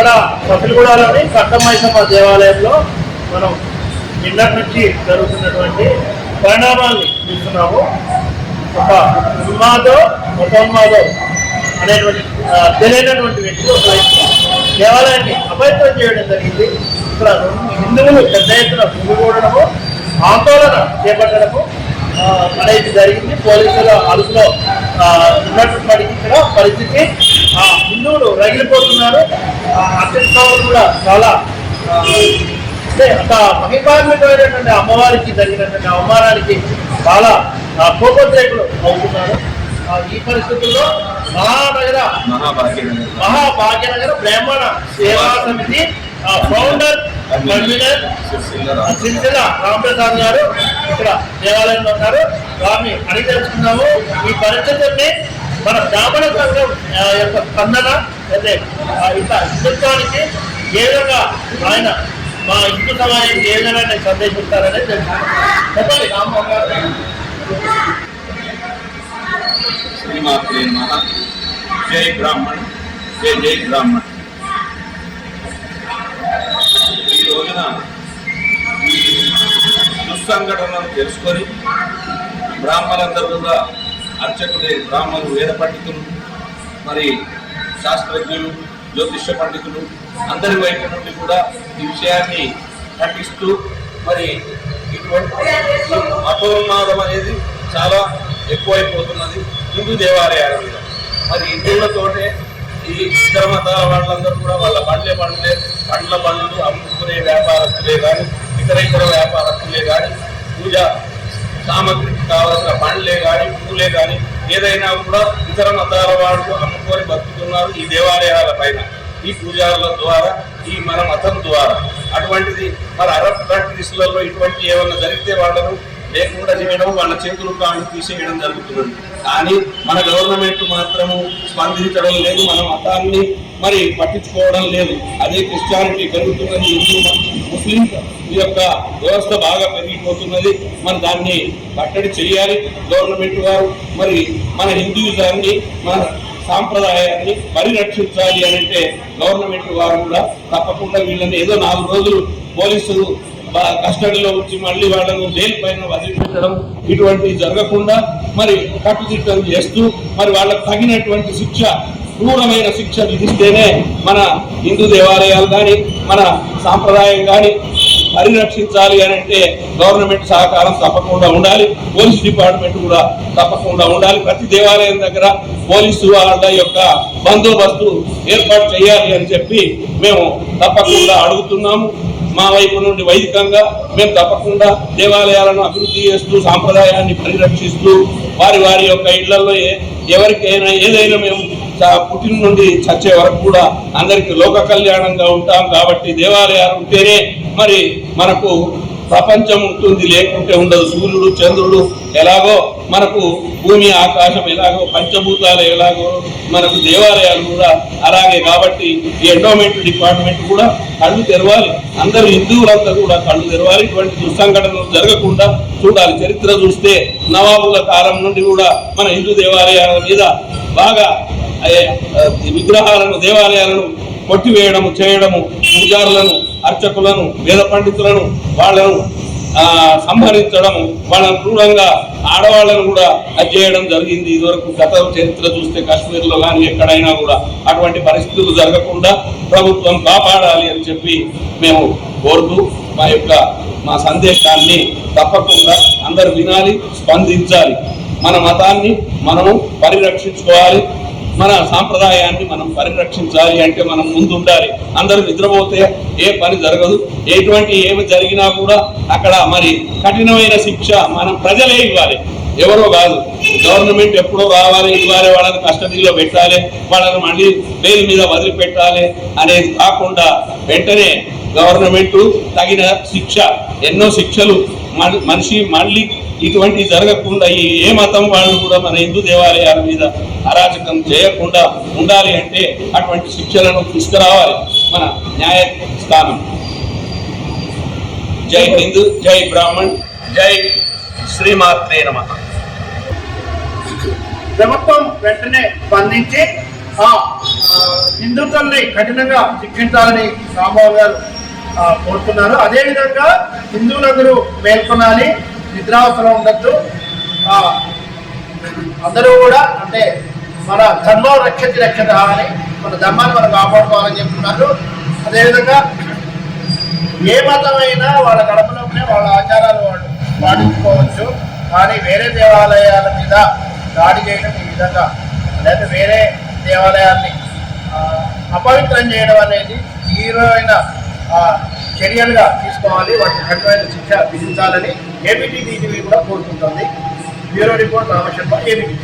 ఇక్కడ సఫిలగూడలోని కట్టమైసమ్మ దేవాలయంలో మనం నిన్నటి నుంచి జరుగుతున్నటువంటి పరిణామాల్ని చూస్తున్నాము. ఒక ఉన్మాదో మతోన్మాదో అనేటువంటి తెలియనటువంటి వ్యక్తులు ఒక వ్యక్తి దేవాలయాన్ని అపవిత్రం చేయడం జరిగింది. ఇక్కడ హిందువులు పెద్ద ఎత్తున గుమిగూడడము ఆందోళన చేపట్టడము అనేది జరిగింది. పోలీసుల అదుపులో ఉన్నటువంటి ఇక్కడ పరిస్థితి హిందువులు రగిలిపోతున్నారు. ఆ, కూడా చాలా అంటే అంత మహిమాన్వితమైనటువంటి అమ్మవారికి జరిగినటువంటి అవమానానికి చాలా ఆ, కోపోద్రేకులు అవుతున్నారు. ఈ పరిస్థితుల్లో మహానగర మహాభాగ్యనగర్ మహాభాగ్యనగర బ్రాహ్మణ సేవా సమితి ఫౌండర్ కన్వీనర్ సిరిసిల్ల రామప్రసాద్ గారు ఇక్కడ దేవాలయంలో ఉన్నారు. వారిని అడిగి తెలుసుకున్నాము ఈ పరిస్థితుల్ని మన బ్రాహ్మణ సంఘం ఆ, యొక్క స్పందన అయితే ఆ, ఇట్లా హిందుత్వానికి ఏ విధంగా ఆయన మా హిందూ సమాజానికి ఏ విధంగా సందేశిస్తారనేది తెలుసుకున్నాం చెప్పండి శ్రీమాత్రే నమః జై బ్రాహ్మణ్ జై జై బ్రాహ్మణ్. ఈ రోజున ఈ దుస్సంఘటనను తెలుసుకొని బ్రాహ్మణులందరూ కూడా అర్చకులే బ్రాహ్మణులు వేద పండితులు మరి శాస్త్రజ్ఞులు జ్యోతిష్య పండితులు అందరి వైపు నుండి కూడా ఈ విషయాన్ని పఠిస్తూ మరి ఇటువంటి మతోన్మాదం అనేది చాలా ఎక్కువైపోతున్నది. హిందూ దేవాలయాల మీద. మరి హిందువులతోటే ఈ ఇతర మతాల వాళ్ళందరూ కూడా వాళ్ళ పండ్లే పండ్లే పండ్ల పండ్లు అమ్ముకునే వ్యాపారస్తులే కానీ ఇతర ఇతర వ్యాపారస్తులే కానీ పూజ సామగ్రి కావలసిన పండ్లే కానీ పువ్వులే కానీ ఏదైనా కూడా ఇతర మతాల వాళ్ళు అమ్ముకొని బతుకుతున్నారు ఈ దేవాలయాల పైన ఈ పూజారుల ద్వారా ఈ మన మతం ద్వారా. అటువంటిది మరి అరబ్ కంట్రీస్లలో ఇటువంటి ఏమైనా జరిగితే వాళ్ళను లేకుండా చేయడం వాళ్ళ చేతులు కాళ్ళు తీసేయడం జరుగుతున్నది కానీ మన గవర్నమెంట్ మాత్రము స్పందించడం లేదు మన మతాన్ని మరి పట్టించుకోవడం లేదు. అదే క్రిస్టియానిటీ పెరుగుతున్నది హిందూ ముస్లిం ఈ యొక్క వ్యవస్థ బాగా పెరిగిపోతున్నది. మరి దాన్ని కట్టడి చేయాలి గవర్నమెంట్ వారు. మరి మన హిందూయిజాన్ని మన సాంప్రదాయాన్ని పరిరక్షించాలి అని అంటే గవర్నమెంట్ వారు కూడా తప్పకుండా వీళ్ళని ఏదో నాలుగు రోజులు పోలీసులు కస్టడీలో ఉంచి మళ్ళీ వాళ్ళను జైలు పైన వదిలిపెట్టడం ఇటువంటివి జరగకుండా మరి కట్టుదిట్టం చేస్తూ మరి వాళ్ళకు తగినటువంటి శిక్ష క్రూరమైన శిక్ష విధిస్తేనే మన హిందూ దేవాలయాలు కానీ మన సాంప్రదాయం కానీ పరిరక్షించాలి అని అంటే గవర్నమెంట్ సహకారం తప్పకుండా ఉండాలి. పోలీస్ డిపార్ట్మెంట్ కూడా తప్పకుండా ఉండాలి. ప్రతి దేవాలయం దగ్గర పోలీసు వాళ్ళ యొక్క బందోబస్తు ఏర్పాటు చేయాలి అని చెప్పి మేము తప్పకుండా అడుగుతున్నాము. మా వైపు నుండి వైదికంగా మేము తప్పకుండా దేవాలయాలను అభివృద్ధి చేస్తూ సాంప్రదాయాన్ని పరిరక్షిస్తూ వారి వారి యొక్క ఇళ్ళలో ఏ ఎవరికైనా ఏదైనా మేము పుట్టిన నుండి చచ్చే వరకు కూడా అందరికీ లోక కళ్యాణంగా ఉంటాం కాబట్టి దేవాలయాలు ఉంటేనే మరి మనకు ప్రపంచం ఉంటుంది లేకుంటే ఉండదు. సూర్యుడు చంద్రుడు ఎలాగో మనకు భూమి ఆకాశం ఎలాగో పంచభూతాలు ఎలాగో మనకు దేవాలయాలు కూడా అలాగే కాబట్టి ఈ ఎండోమెంట్ డిపార్ట్మెంట్ కూడా కళ్ళు తెరవాలి. అందరూ హిందువులంతా కూడా కళ్ళు తెరవాలి. ఇటువంటి దుస్సంఘటనలు జరగకుండా చూడాలి. చరిత్ర చూస్తే నవాబుల కాలం నుండి కూడా మన హిందూ దేవాలయాల మీద బాగా విగ్రహాలను దేవాలయాలను కొట్టివేయడము చేయడము పూజారులను అర్చకులను వేద పండితులను వాళ్ళను సంహరించడం సంహరించడము వాళ్ళను క్రూరంగా ఆడవాళ్ళను కూడా అది చేయడం జరిగింది. ఇదివరకు గత చరిత్ర చూస్తే కాశ్మీర్లో కానీ ఎక్కడైనా కూడా అటువంటి పరిస్థితులు జరగకుండా ప్రభుత్వం కాపాడాలి అని చెప్పి మేము కోరుతూ మా యొక్క మా సందేశాన్ని తప్పకుండా అందరు వినాలి స్పందించాలి. మన మతాన్ని మనము పరిరక్షించుకోవాలి. మన సాంప్రదాయాన్ని మనం పరిరక్షించాలి అంటే మనం ముందు ఉండాలి అందరూ నిద్రపోతే ఏ పని జరగదు. ఎటువంటి ఏమి జరిగినా కూడా అక్కడ మరి కఠినమైన శిక్ష మనం ప్రజలే ఇవ్వాలి. ఎవరో కాదు. గవర్నమెంట్ ఎప్పుడో రావాలి ఇవ్వాలి వాళ్ళని కస్టడీలో పెట్టాలి వాళ్ళని మళ్ళీ బెయిల్ మీద వదిలిపెట్టాలి అనేది కాకుండా వెంటనే గవర్నమెంట్ తగిన శిక్ష ఎన్నో శిక్షలు మనిషి మళ్ళీ ఇటువంటి జరగకుండా ఏ మతం వాళ్ళు కూడా మన హిందూ దేవాలయాల మీద అరాచకం చేయకుండా ఉండాలి అంటే అటువంటి శిక్షలను తీసుకురావాలి మన న్యాయస్థానం జై హిందూ జై బ్రాహ్మణ్ జై శ్రీమాత్రే నమ. ప్రభుత్వం వెంటనే స్పందించి ఆ ఆ, హిందుత్వాన్ని కఠినంగా శిక్షించాలని రాంబాబు గారు కోరుతున్నాను కోరుతున్నారు. అదేవిధంగా హిందువులందరూ మేల్కొనాలి. నిద్రావసరం ఉండొద్దు. అందరూ కూడా అంటే మన ధర్మం రక్షతి రక్షత అని మన ధర్మాన్ని మనం కాపాడుకోవాలని చెప్తున్నారు. అదేవిధంగా ఏ మతమైనా వాళ్ళ గడపలోనే వాళ్ళ ఆచారాలు వాళ్ళు పాటించుకోవచ్చు. కానీ వేరే దేవాలయాల మీద దాడి చేయడం ఈ విధంగా లేదా వేరే దేవాలయాన్ని అపవిత్రం చేయడం అనేది తీవ్రమైన చర్యలుగా తీసుకోవాలి. వాటికి కఠినమైన శిక్ష విధించాలని ఏబిటి కూడా కోరుకుంటుంది. Bureau report Rama Sharma ABT